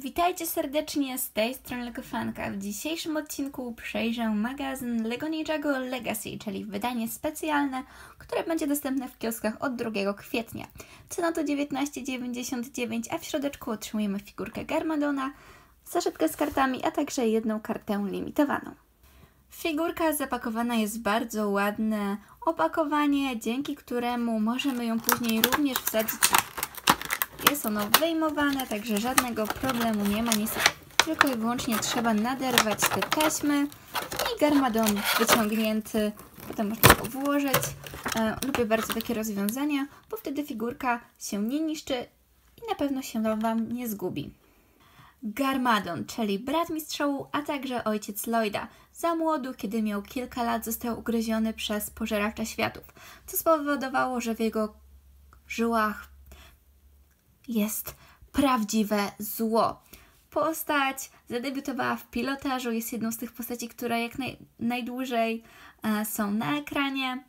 Witajcie serdecznie z tej strony Legofanka. W dzisiejszym odcinku przejrzę magazyn Lego Ninjago Legacy, czyli wydanie specjalne, które będzie dostępne w kioskach od 2 kwietnia. Cena to 19,99, a w środeczku otrzymujemy figurkę Garmadona, zaszetkę z kartami, a także jedną kartę limitowaną. Figurka zapakowana jest w bardzo ładne opakowanie, dzięki któremu możemy ją później również wsadzić jest ono wyjmowane, także żadnego problemu nie ma. Niestety tylko i wyłącznie trzeba naderwać te taśmy i garmadon wyciągnięty. Potem można go włożyć. E, lubię bardzo takie rozwiązania, bo wtedy figurka się nie niszczy i na pewno się Wam nie zgubi. Garmadon, czyli brat mistrzału, a także ojciec Lloyda. Za młodu, kiedy miał kilka lat, został ugryziony przez pożeracza światów, co spowodowało, że w jego żyłach jest prawdziwe zło. Postać zadebiutowała w pilotażu, jest jedną z tych postaci, które jak naj, najdłużej e, są na ekranie.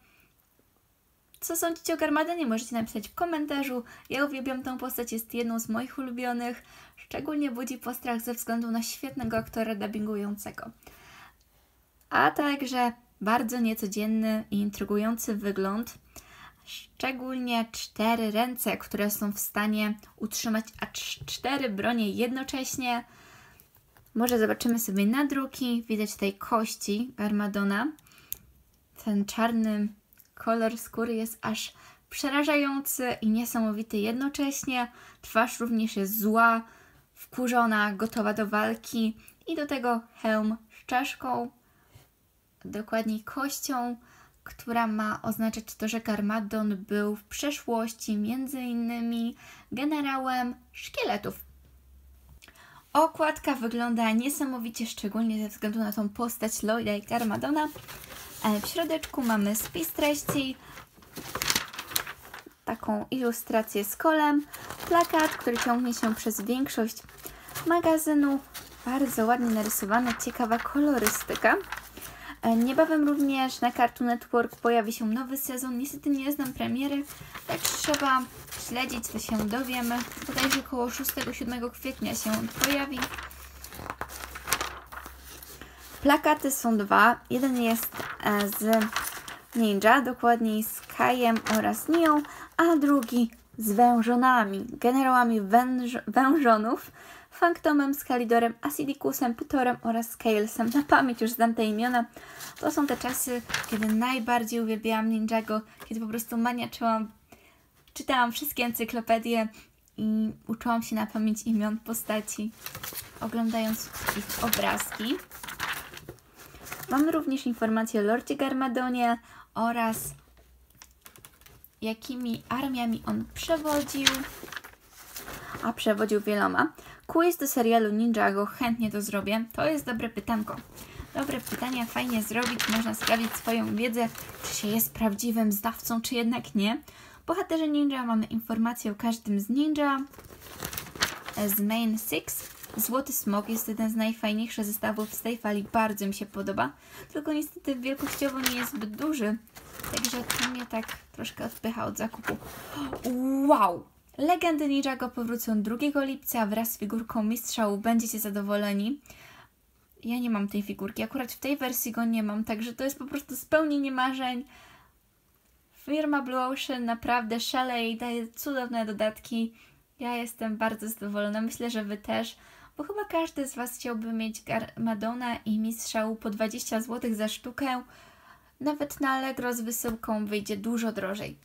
Co sądzicie o Garmadonie? Możecie napisać w komentarzu. Ja uwielbiam tą postać, jest jedną z moich ulubionych. Szczególnie budzi postrach ze względu na świetnego aktora dubbingującego. A także bardzo niecodzienny i intrygujący wygląd szczególnie cztery ręce, które są w stanie utrzymać aż cztery bronie jednocześnie. Może zobaczymy sobie nadruki. Widać tutaj kości Armadona. Ten czarny kolor skóry jest aż przerażający i niesamowity jednocześnie. Twarz również jest zła, wkurzona, gotowa do walki. I do tego hełm z czaszką, dokładniej kością która ma oznaczać to, że Garmadon był w przeszłości między innymi generałem szkieletów. Okładka wygląda niesamowicie, szczególnie ze względu na tą postać Lloyda i Garmadona. E, w środeczku mamy spis treści, taką ilustrację z kolem, plakat, który ciągnie się przez większość magazynu. Bardzo ładnie narysowana, ciekawa kolorystyka. E, niebawem również na Cartoon Network pojawi się nowy sezon. Niestety nie znam premiery, tak trzeba śledzić, to się dowiemy. Bodajże około 6-7 kwietnia się on pojawi. Plakaty są dwa. Jeden jest e, z Ninja, dokładniej z Kajem oraz Nią, a drugi z wężonami, generałami węż wężonów. Fanktomem, Skalidorem, Acidicusem, Pytorem oraz Scalesem. Na pamięć już znam te imiona. To są te czasy, kiedy najbardziej uwielbiałam Ninjago, kiedy po prostu maniaczyłam, czytałam wszystkie encyklopedie i uczyłam się na pamięć imion postaci, oglądając ich obrazki. Mamy również informacje o Lordzie Garmadonie oraz jakimi armiami on przewodził, a przewodził wieloma. Quiz do serialu Ninjago, chętnie to zrobię. To jest dobre pytanko. Dobre pytania, fajnie zrobić, można sprawdzić swoją wiedzę, czy się jest prawdziwym zdawcą, czy jednak nie. Bohaterzy ninja mamy informację o każdym z ninja. Z Main Six. Złoty Smok jest jeden z najfajniejszych zestawów z tej fali, bardzo mi się podoba. Tylko niestety wielkościowo nie jest zbyt duży, także to mnie tak troszkę odpycha od zakupu. Wow! Legendy Ninjago powrócą 2 lipca wraz z figurką Mistrzału. Będziecie zadowoleni. Ja nie mam tej figurki, akurat w tej wersji go nie mam, także to jest po prostu spełnienie marzeń. Firma Blue Ocean naprawdę szaleje i daje cudowne dodatki. Ja jestem bardzo zadowolona, myślę, że Wy też, bo chyba każdy z Was chciałby mieć Madonna i Mistrzału po 20 zł za sztukę. Nawet na Allegro z wysyłką wyjdzie dużo drożej.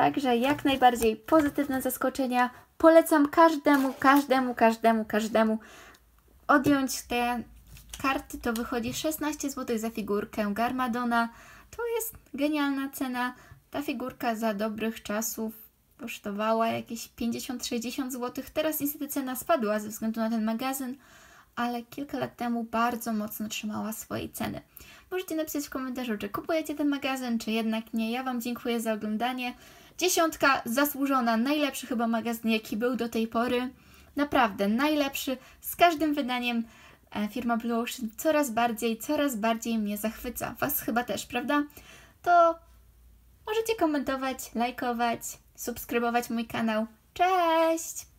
Także jak najbardziej pozytywne zaskoczenia. Polecam każdemu, każdemu, każdemu, każdemu odjąć te karty. To wychodzi 16 zł za figurkę Garmadona. To jest genialna cena. Ta figurka za dobrych czasów kosztowała jakieś 50-60 zł. Teraz niestety cena spadła ze względu na ten magazyn, ale kilka lat temu bardzo mocno trzymała swojej ceny. Możecie napisać w komentarzu, czy kupujecie ten magazyn, czy jednak nie. Ja Wam dziękuję za oglądanie. Dziesiątka zasłużona, najlepszy chyba magazyn, jaki był do tej pory. Naprawdę najlepszy. Z każdym wydaniem e, firma Blue Ocean coraz bardziej, coraz bardziej mnie zachwyca. Was chyba też, prawda? To możecie komentować, lajkować, subskrybować mój kanał. Cześć!